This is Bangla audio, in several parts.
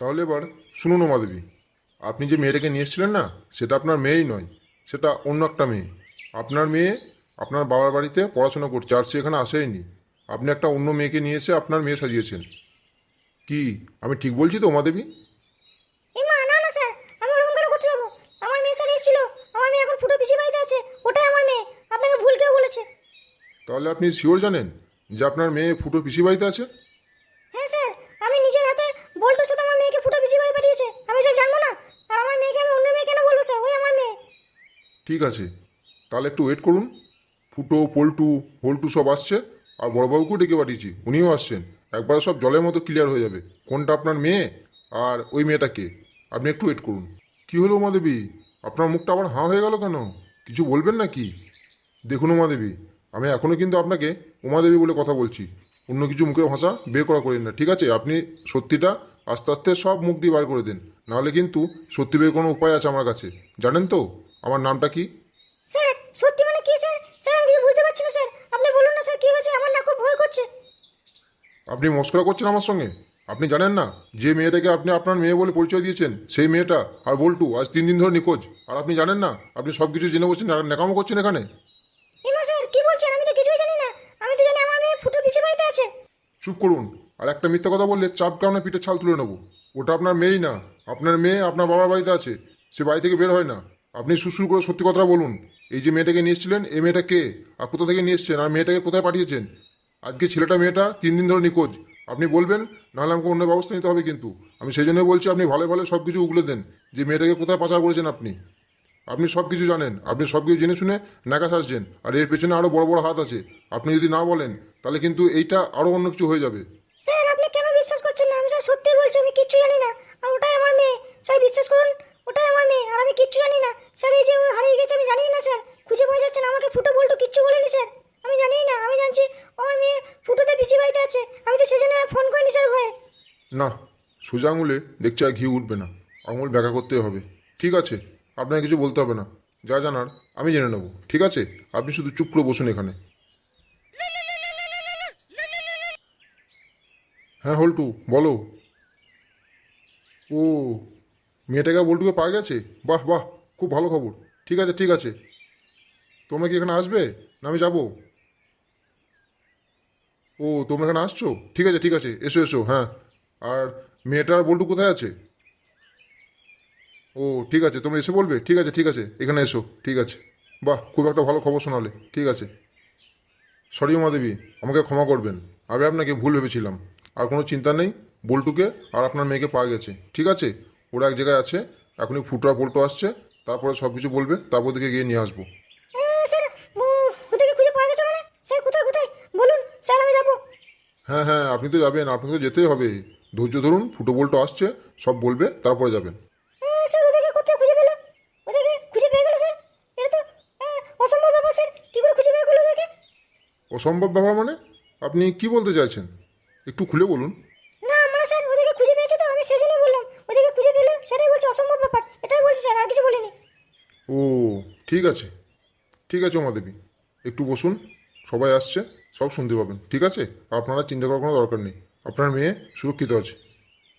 তাহলে এবার শুনুন উমাদেবী আপনি যে মেয়েটাকে নিয়ে এসেছিলেন না সেটা আপনার মেয়েই নয় সেটা অন্য একটা মেয়ে। আপনার মেয়ে আপনার বাবার বাড়িতে পড়াশোনা করছে আর সে এখানে আসেইনি। আপনি একটা অন্য মেয়েকে নিয়ে এসে আপনার মেয়ে সাজিয়েছেন। কি আমি ঠিক বলছি তো উমাদেবী তাহলে আপনি শিওর জানেন যে আপনার মেয়ে ফুটো পিসি বাড়িতে আছে? হ্যাঁ স্যার আমি নিজের হাতে বল্টুর সাথে আমার মেয়েকে ফুটো পিসি বাড়ি পাঠিয়েছে। আমি স্যার জানব না। আর আমার মেয়েকে আমি অন্য মেয়ে কেন বলব স্যার? ওই আমার মেয়ে। ঠিক আছে। তাহলে একটু ওয়েট করুন। ফুটো, পল্টু, হোল্টু সব আসছে। আর বড়বাবুকেও ডেকে পাঠিয়েছি। উনিও আসছেন। একবারে সব জলের মতো ক্লিয়ার হয়ে যাবে। কোনটা আপনার মেয়ে আর ওই মেয়েটা কে? আপনি একটু ওয়েট করুন। কি হলো উমাদেবী? আপনার মুখটা আবার হাঁ হয়ে গেল কেন? কিছু বলবেন না কি দেখুন উমাদেবী, আমি এখনও কিন্তু আপনাকে উমাদেবী বলে কথা বলছি। অন্য কিছু মুখের ভাষা বের করা করেন না। ঠিক আছে? আপনি সত্যিটা আস্তে আস্তে সব মুখ দিয়ে বার করে দিন। নাহলে কিন্তু সত্যি বের কোনো উপায় আছে আমার কাছে। জানেন তো? আমার নামটা কি? স্যার সত্যি মানে কি স্যার? স্যার আমি কিছু বুঝতে পারছি না স্যার। আপনি বলুন না স্যার কি হয়েছে? আমার না খুব ভয় করছে। আপনি মস্করা করছেন আমার সঙ্গে? আপনি জানেন না? যে মেয়েটাকে আপনি আপনার মেয়ে বলে পরিচয় দিয়েছেন সেই মেয়েটা আর বল্টু আজ তিন দিন ধরে নিখোঁজ। আর আপনি জানেন না? আপনি সব কিছু জেনে বসছেন আর নেকামো করছেন এখানে এই মা স্যার কি বলছেন আমি তো কিছুই জানি না আমি তো জানি আমার মেয়ে ফুটো পিসি বাড়িতে আছে চুপ করুন। আর একটা মিথ্যা কথা বললে চাপ কারণে পিঠে ছাল তুলে নেব। ওটা আপনার মেয়েই না। আপনার মেয়ে আপনার বাবার বাড়িতে আছে। সে বাড়ি থেকে বের হয় না। আপনি সুসুর করে সত্যি কথাটা বলুন। এই যে মেয়েটাকে নিয়ে এসেছিলেন, এই মেয়েটা কে? আর কোথা থেকে নিয়ে এসছেন? আর মেয়েটাকে কোথায় পাঠিয়েছেন? আজকে ছেলেটা মেয়েটা তিন দিন ধরে নিখোঁজ। আপনি বলবেন, নাহলে আমাকে অন্য ব্যবস্থা নিতে হবে কিন্তু। আমি সেই জন্যই বলছি, আপনি ভালো ভালো সব কিছু উগলে দেন। যে মেয়েটাকে কোথায় পাচার করেছেন আপনি? আপনি সব কিছু জানেন। আপনি সব কিছু জেনে শুনে নাকাশ আসছেন। আর এর পেছনে আরও বড় বড় হাত আছে। আপনি যদি না বলেন তাহলে কিন্তু এইটা আরও অন্য কিছু হয়ে যাবে। স্যার আপনি কেন বিশ্বাস করছেন না? আমি স্যার সত্যি বলছি আমি কিচ্ছু জানি না। আর ওটাই আমার মেয়ে। স্যার বিশ্বাস করুন ওটাই আমার মেয়ে। আর আমি কিচ্ছু জানি না। স্যার এই যে ও হারিয়ে গেছে আমি জানি না স্যার। খুঁজে পাওয়া যাচ্ছে না। আমাকে ফুটো বলটো কিচ্ছু বলেনি স্যার। আমি জানি না। আমি জানছি আমার মেয়ে ফুটোতে পিসি বাড়িতে আছে। আমি তো সেই জন্য ফোন করিনি স্যার ভয়ে। না সোজা আঙুলে দেখছি আর ঘি উঠবে না। আঙুল ব্যাখ্যা করতে হবে। ঠিক আছে? আপনাকে কিছু বলতে হবে না। যা জানার আমি জেনে নেব, ঠিক আছে? আপনি শুধু চুপ করে বসুন এখানে। হ্যাঁ হল্টু, বলো। ও, মেয়েটাকে বল্টুকে পাওয়া গেছে? বাহ বাহ, খুব ভালো খবর। ঠিক আছে ঠিক আছে। তোমরা কি এখানে আসবে? না, আমি যাব। ও, তোমরা এখানে আসছো? ঠিক আছে ঠিক আছে, এসো এসো হ্যাঁ। আর মেয়েটার বল্টু কোথায় আছে? ও ঠিক আছে তোমরা এসে বলবে? ঠিক আছে ঠিক আছে এখানে এসো ঠিক আছে। বাহ খুব একটা ভালো খবর শোনালে ঠিক আছে। সরি উমাদেবী আমাকে ক্ষমা করবেন। আমি আপনাকে ভুল ভেবেছিলাম। আর কোনো চিন্তা নেই বল্টুকে আর আপনার মেয়েকে পাওয়া গেছে ঠিক আছে? ওরা এক জায়গায় আছে এখনই ফুটা বল্টু আসছে তারপরে সব কিছু বলবে তারপর দিকে গিয়ে নিয়ে আসব। মানে? হ্যাঁ হ্যাঁ আপনি তো যাবেন আপনাকে তো যেতেই হবে। ধৈর্য ধরুন ফুটো বল্টু আসছে সব বলবে তারপরে যাবেন এ, স্যার ওদেরকে কোথায় খুঁজে পেল ওদেরকে খুঁজে পেয়ে গেল স্যার এটা তো এ, অসম্ভব ব্যাপার স্যার। কী করে খুঁজে বের করল ওদেরকে? অসম্ভব ব্যাপার মানে? আপনি কি বলতে চাইছেন? একটু খুলে বলুন। না মানে স্যার ওদেরকে খুঁজে পেয়েছে তো আমি সেই জন্যই বললাম। ওদেরকে খুঁজে পেলে সেটাই বলছি অসম্ভব ব্যাপার। এটাই বলছি স্যার আর কিছু বলিনি। ও ঠিক আছে। ঠিক আছে উমাদেবী। একটু বসুন সবাই আসছে সব শুনতে পাবেন। ঠিক আছে? আপনারা চিন্তা করার কোনো দরকার নেই। আপনার মেয়ে সুরক্ষিত আছে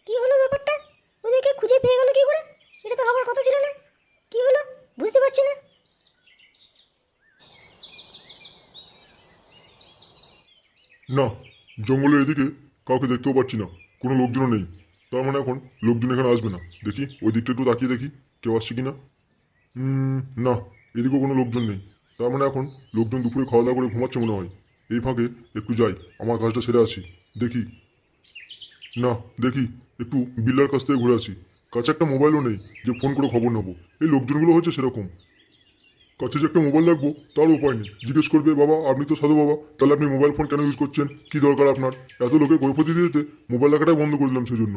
কি হলো ব্যাপারটা ওদেরকে খুঁজে পেয়ে গেল কি করে এটা তো হবার কথা ছিল না কি হলো বুঝতে পারছি না না, জঙ্গলের এদিকে কাউকে দেখতেও পাচ্ছি না, কোনো লোকজনও নেই। তার মানে এখন লোকজন এখানে আসবে না। দেখি, ওই দিকটা একটু তাকিয়ে দেখি, কেউ আসছে কি না না, এদিকেও কোনো লোকজন নেই। তার মানে এখন লোকজন দুপুরে খাওয়া দাওয়া করে ঘুমাচ্ছে মনে হয়। এই ফাঁকে একটু যাই, আমার কাজটা সেরে আসি। দেখি। না, দেখি, একটু বিল্লার কাছ থেকে ঘুরে আসি। কাছে একটা মোবাইলও নেই, যে ফোন করে খবর নেব। এই লোকজনগুলো হচ্ছে সেরকম। কাছে যে একটা মোবাইল রাখব তার উপায় নেই। জিজ্ঞেস করবে, বাবা, আপনি তো সাধু বাবা, তাহলে আপনি মোবাইল ফোন কেন ইউজ করছেন? কি দরকার আপনার? এত লোকে গৈফতি দিতে মোবাইল রাখাটাই বন্ধ করে দিলাম সেই জন্য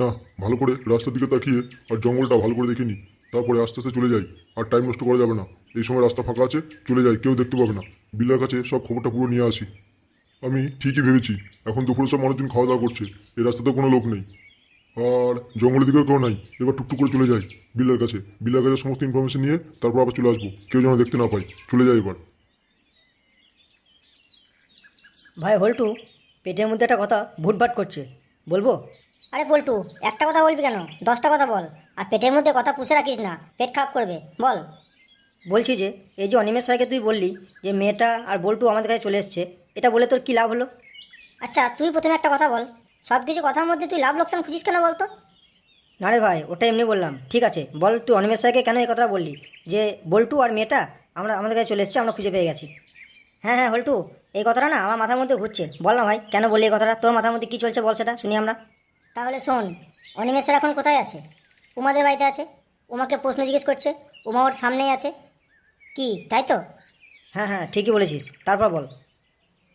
না, ভালো করে রাস্তার দিকে তাকিয়ে আর জঙ্গলটা ভালো করে দেখে নিই তারপরে আস্তে আস্তে চলে যাই, আর টাইম নষ্ট করা যাবে না। এই সময় রাস্তা ফাঁকা আছে, চলে যাই, কেউ দেখতে পাবে না। বিল্লার কাছে সব খবরটা পুরো নিয়ে আসি। আমি ঠিকই ভেবেছি, এখন দুপুরে সব মানুষজন খাওয়া দাওয়া করছে, এই রাস্তাতে কোনো লোক নেই। আর জঙ্গলের দিকেও কেউ নাই। এবার টুকটুক করে চলে যাই বিল্লার কাছে। বিল্লার কাছে সমস্ত ইনফরমেশন নিয়ে তারপর আবার চলে আসব। কেউ যেন দেখতে না পাই চলে যাই এবার। ভাই হল্টু পেটের মধ্যে একটা কথা ভুটভাট করছে। বলব? আরে পল্টু একটা কথা বলবি কেন? দশটা কথা বল। আর পেটের মধ্যে কথা পুষে রাখিস না পেট খারাপ করবে। বল। বলছি যে এই যে অনিমেষ স্যারকে তুই বললি যে মেয়েটা আর বল্টু আমাদের কাছে চলে এসছে এটা বলে তোর কী লাভ হলো? আচ্ছা তুই প্রথমে একটা কথা বল। সব কিছু কথার মধ্যে তুই লাভ লোকসান খুঁজিস কেন বলতো? না রে ভাই ওটা এমনি বললাম। ঠিক আছে বল তুই অনিমেষ স্যারকে কেন এই কথাটা বললি? যে বল্টু আর মেয়েটা আমরা আমাদের কাছে চলে এসছে আমরা খুঁজে পেয়ে গেছি। হ্যাঁ হ্যাঁ হল্টু এই কথাটা না আমার মাথার মধ্যে ঘুরছে। বল না ভাই কেন বললি এই কথাটা? তোর মাথার মধ্যে কী চলছে বল সেটা শুনি আমরা। তাহলে শোন অনিমেষের এখন কোথায় আছে? উমাদের বাড়িতে আছে? উমাকে প্রশ্ন জিজ্ঞেস করছে উমা ওর সামনেই আছে? কি তাই তো? হ্যাঁ হ্যাঁ ঠিকই বলেছিস তারপর বল।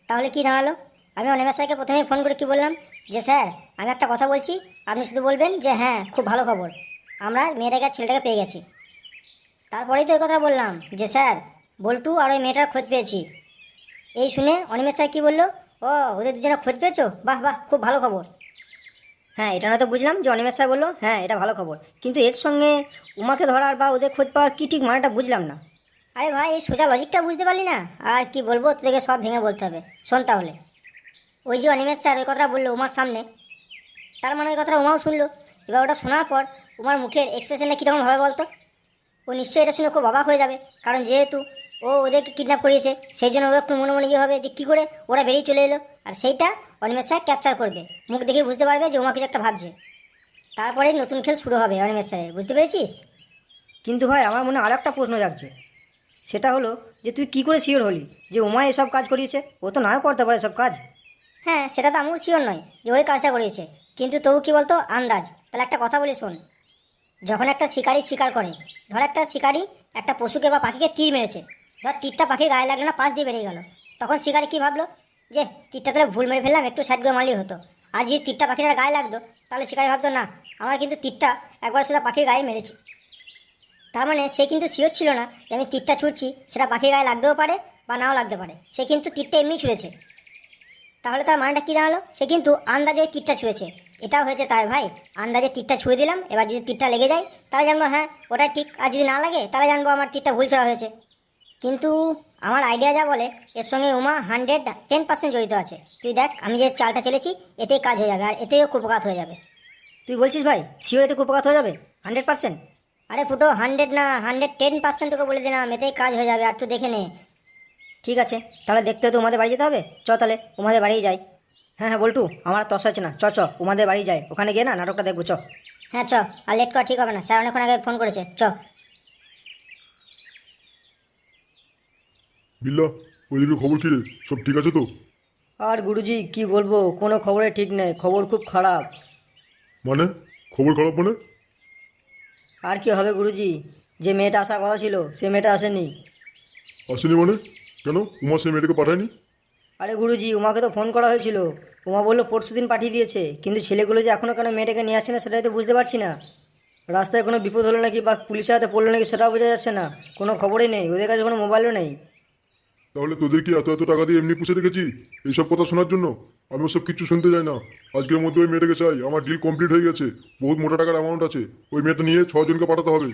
তাহলে কি দাঁড়াল? আমি অনিমেষ স্যারকে প্রথমেই ফোন করে কি বললাম? যে স্যার, আমি একটা কথা বলছি, আপনি শুধু বলবেন যে হ্যাঁ খুব ভালো খবর। আমরা মেয়েটাকে আর ছেলেটাকে পেয়ে গেছি। তারপরেই তো এই কথা বললাম যে স্যার, বল্টু আর ওই মেয়েটার খোঁজ পেয়েছি। এই শুনে অনিমেষ স্যার কী বলল? ও, ওদের দুজনে খোঁজ পেয়েছ? বাহ বাহ, খুব ভালো খবর। হ্যাঁ এটা না তো বুঝলাম যে অনিমেষ স্যার বলল হ্যাঁ এটা ভালো খবর। কিন্তু এর সঙ্গে উমাকে ধরার বা ওদের খোঁজ পাওয়ার কী ঠিক মানেটা বুঝলাম না। আরে ভাই, এই সোজা লজিকটা বুঝতে পারলি না? আর কি বলব, তোদেরকে সব ভেঙে বলতে হবে। শোন তাহলে। ওই যে অনিমেষ স্যার, ওই কথাটা বলল উমার সামনে। তার মানে ওই কথাটা উমাও শুনলো। এবার ওটা শোনার পর উমার মুখের এক্সপ্রেশনটা কীরকম হবে বলতো? ও নিশ্চয়ই এটা শুনে খুব অবাক হয়ে যাবে, কারণ যেহেতু ও ওদেরকে কিডন্যাপ করিয়েছে, সেই জন্য ও একটু মনে মনে ইয়ে হবে যে কী করে ওরা বেরিয়ে চলে এলো। আর সেইটা অনিমেষ স্যার ক্যাপচার করবে। মুখ দেখে বুঝতে পারবে যে উমা কিছু একটা ভাবছে। তারপরে নতুন খেল শুরু হবে অনিমেষ স্যারের, বুঝতে পেরেছিস? কিন্তু ভাই, আমার মনে আর একটা প্রশ্ন জাগছে। সেটা হলো যে তুই কি করে শিওর হলি যে উমা এসব কাজ করিয়েছে? ও তো নাও করতে পারে সব কাজ। হ্যাঁ সেটা তো আমিও শিওর নয় যে ওই কাজটা করিয়েছে। কিন্তু তবু কি বলতো, আন্দাজ। তাহলে একটা কথা বলি শোন। যখন একটা শিকারি শিকার করে, ধর একটা শিকারি একটা পশুকে বা পাখিকে তীর মেরেছে। ধর তীরটা পাখির গায়ে লাগল না, পাশ দিয়ে বেরিয়ে গেল। তখন শিকারি কী ভাবলো? যে তীরটা তাহলে ভুল মেরে ফেললাম, একটু সাইড করে মারলেই হতো। আর যদি তীরটা পাখিটার গায়ে লাগতো, তাহলে শিকারি ভাবতো, না, আমার কিন্তু তীরটা একবার শুধু পাখির গায়ে মেরেছি। তার মানে সে কিন্তু শিওর ছিল না যে আমি তীরটা ছুটছি সেটা পাখির গায়ে লাগতেও পারে বা নাও লাগতে পারে। সে কিন্তু তীরটা এমনি ছুঁড়েছে। তাহলে তার মানেটা কী দাঁড়াল? সে কিন্তু আন্দাজে ওই তীরটা ছুঁড়েছে। এটাও হয়েছে তাই ভাই, আন্দাজে তীরটা ছুঁড়ে দিলাম, এবার যদি তীরটা লেগে যায়, তাহলে জানব হ্যাঁ ওটা ঠিক, আর যদি না লাগে, তাহলে জানব আমার তীরটা ভুল ছড়া হয়েছে। কিন্তু আমার আইডিয়া যা বলে, এর সঙ্গে উমা হান্ড্রেড টেন পার্সেন্ট জড়িত আছে। তুই দেখ, আমি যে চালটা চেলেছি, এতেই কাজ হয়ে যাবে, আর এতেও কুপকাত হয়ে যাবে। তুই বলছিস ভাই শিওর এতে কুপকাত হয়ে যাবে? হান্ড্রেড পার্সেন্ট আরে ফুটো হান্ড্রেড না হান্ড্রেড টেন পার্সেন্ট তোকে বলে দিলাম, এতেই কাজ হয়ে যাবে, আর তুই দেখে নে। ঠিক আছে তাহলে দেখতে তো উমাদের বাড়ি যেতে হবে? চ তাহলে উমাদের বাড়ি যাই। হ্যাঁ হ্যাঁ বল্টু আমার আর তস হচ্ছে না। চ চ উমাদের বাড়ি যাই। ওখানে গিয়ে না নাটকটা দেখব চ হ্যাঁ চ আর লেট করা ঠিক হবে না। স্যার অনেকক্ষণ আগে ফোন করেছে চ বিল্লা ওইদিকে খবর কী রে? সব ঠিক আছে তো? আর গুরুজি কি বলব? কোনো খবরে ঠিক নেই। খবর খুব খারাপ। মানে? খবর খারাপ মানে? আর কি হবে গুরুজি? যে মেয়েটা আসার কথা ছিল সে মেয়েটা আসেনি। আসেনি মানে? কেন? উমা সে মেয়েটাকে পাঠায়নি? আরে গুরুজি উমাকে তো ফোন করা হয়েছিল। উমা বলল পরশু দিন পাঠিয়ে দিয়েছে কিন্তু ছেলেগুলো যে এখনও কেন মেয়েটাকে নিয়ে আসছে না সেটাই তো বুঝতে পারছি না। রাস্তায় কোনো বিপদ হলো নাকি বা পুলিশের হাতে পড়ল নাকি সেটাও বোঝা যাচ্ছে না কোনো খবরই নেই ওদের কাছে কোনো মোবাইলও নেই। তাহলে তোদের কি এত এত টাকা দিয়ে এমনি পুষে রেখেছি এইসব কথা শোনার জন্য? আমি ওসব কিচ্ছু শুনতে চাই না। আজকের মধ্যে ওই মেয়েটাকে চাই আমার ডিল কমপ্লিট হয়ে গেছে বহুত মোটা টাকার অ্যামাউন্ট আছে ওই মেয়েটা নিয়ে ছজনকে পাঠাতে হবে।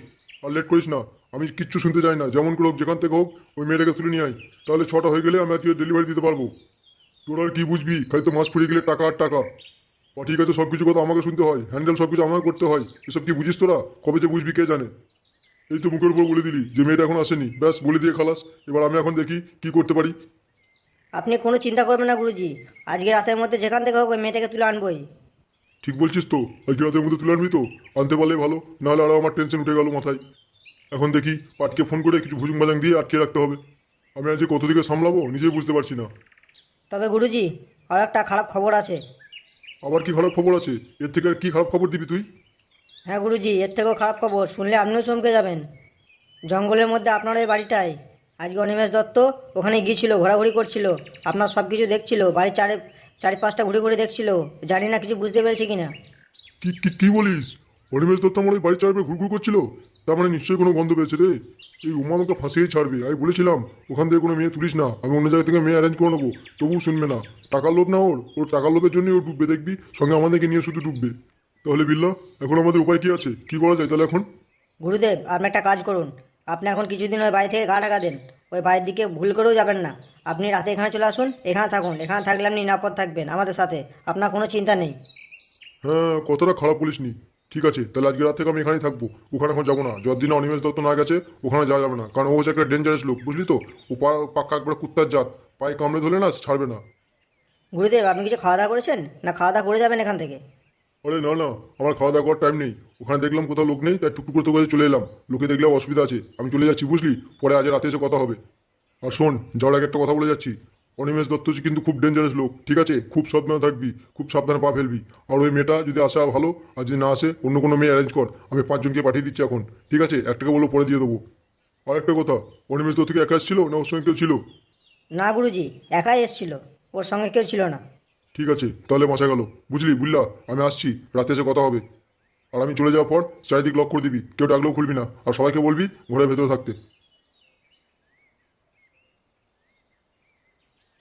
আর লেট করিস না। আমি কিচ্ছু শুনতে চাই না। যেমন করে হোক, যেখান থেকে হোক, ওই মেয়েটাকে তুলে নিয়ে আয়। তাহলে ছটা হয়ে গেলে আমি আজকে ডেলিভারি দিতে পারব। তোর আর কি বুঝবি? খালি তো মাছ ফুরিয়ে গেলে টাকা আর টাকা। ও ঠিক আছে সব কিছু কথা আমাকে শুনতে হয়। হ্যান্ডেল সব কিছু আমাকে করতে হয়। এসব কি বুঝিস তোরা? কবে যে বুঝবি, কে জানে? এই তো মুখের উপর বলে দিলি যে মেয়েটা এখন আসেনি। ব্যাস, বলে দিয়ে খালাস। এবার আমি এখন দেখি কি করতে পারি। আপনি কোনো চিন্তা করবেন না, গুরুজি। আজকে রাতের মধ্যে যেখান থেকে হোক ওই মেয়েটাকে তুলে আনবই। ঠিক বলছিস তো আজকে রাতের মধ্যে তুলে আনবি তো। আনতে পারলে ভালো নাহলে আরও আমার টেনশন উঠে গেল মাথায়। এখন দেখি পাটকে ফোন করে কিছু ভুজুং বাজাং দিয়ে আটকে রাখতে হবে। আমি আজকে কত দিকে সামলাবো নিজেই বুঝতে পারছি না। তবে গুরুজি আর একটা খারাপ খবর আছে। আবার কি খারাপ খবর আছে? এর থেকে আর কি খারাপ খবর দিবি তুই? হ্যাঁ গুরুজি এর থেকেও খারাপ খবর শুনলে আপনিও চমকে যাবেন। জঙ্গলের মধ্যে আপনার এই বাড়িটায়। আজকে অনিমেষ দত্ত ওখানে গিয়েছিল ঘোরাঘুরি করছিল আপনার সব কিছু দেখছিল বাড়ির চারে চারি পাঁচটা ঘুরে ঘুরে দেখছিল। জানি না কিছু বুঝতে পেরেছি কি না কি কি কি বলিস? অনিমেষ দত্ত আমার ওই বাড়ির চারপে ঘুরঘুর করছিল। তার মানে নিশ্চয়ই কোনো গন্ধ পেয়েছে রে। এই উমা আমাকে ফাঁসিয়েই ছাড়বে। আমি বলেছিলাম ওখান থেকে কোনো মেয়ে তুলিস না। আমি অন্য জায়গা থেকে মেয়ে অ্যারেঞ্জ করে নেব। তবুও শুনবে না। টাকার লোভ না ওর। ওর টাকার লোভের জন্যই ও ডুববে দেখবি? সঙ্গে আমাদেরকে নিয়ে শুধু ডুববে। তাহলে বিল্লা এখন আমাদের উপায় কি আছে? কি করা যায় তাহলে এখন? গুরুদেব আপনি একটা কাজ করুন। আপনি এখন কিছুদিন ওই বাড়ি থেকে গা ঢাকা দেন। ওই বাড়ির দিকে ভুল করেও যাবেন না। আপনি রাতে এখানে চলে আসুন এখানে থাকুন এখানে থাকলে আপনি নিরাপদ থাকবেন আমাদের সাথে আপনার কোনো চিন্তা নেই। হ্যাঁ কতটা খারাপ বলিসনি। ঠিক আছে তাহলে আজকে রাত থেকে আমি এখানেই থাকব ওখানে এখন যাব না। যতদিন না অনিমেষ দত্ত না গেছে ওখানে যাওয়া যাবে না। কারণ ও হচ্ছে একটা ডেঞ্জারাস লোক বুঝলি তো? ও পাক্কা একবার কুত্তার জাত পায়ে কামড়ে ধরলে না ছাড়বে না। গুরুদেব আপনি কিছু খাওয়া দাওয়া করেছেন? না খাওয়া দাওয়া করে যাবেন এখান থেকে? আরে না না আমার খাওয়া দাওয়া করার টাইম নেই। ওখানে দেখলাম কোথাও লোক নেই তাই টুকটুক করে তোকে চলে এলাম। লোকে দেখলে অসুবিধা আছে আমি চলে যাচ্ছি বুঝলি? পরে আজ রাতে এসে কথা হবে। আর শোন যাওয়ার আগে একটা কথা বলে যাচ্ছি। অনিমেষ দত্ত হচ্ছে কিন্তু খুব ডেঞ্জারাস লোক ঠিক আছে? খুব সাবধানে থাকবি খুব সাবধানে পা ফেলবি। আর ওই মেয়েটা যদি আসে ভালো আর যদি না আসে অন্য কোনো মেয়ে অ্যারেঞ্জ কর। আমি পাঁচজনকে পাঠিয়ে দিচ্ছি এখন ঠিক আছে? একটাকে বলো পরে দিয়ে দেবো। আর একটা কথা অনিমেষ দত্ত কি একা ছিল না ওর সঙ্গে কেউ ছিল? না গুরুজি একাই এসছিল। ওর সঙ্গে কেউ ছিল না। ঠিক আছে তাহলে বাঁচা গেল। বুঝলি বুঝলা আমি আসছি রাতে এসে কথা হবে। আর আমি চলে যাওয়ার পর চারিদিক লক করে দিবি কেউ ডাকলেও খুলবি না। আর সবাইকে বলবি ঘরের ভেতরে থাকতে।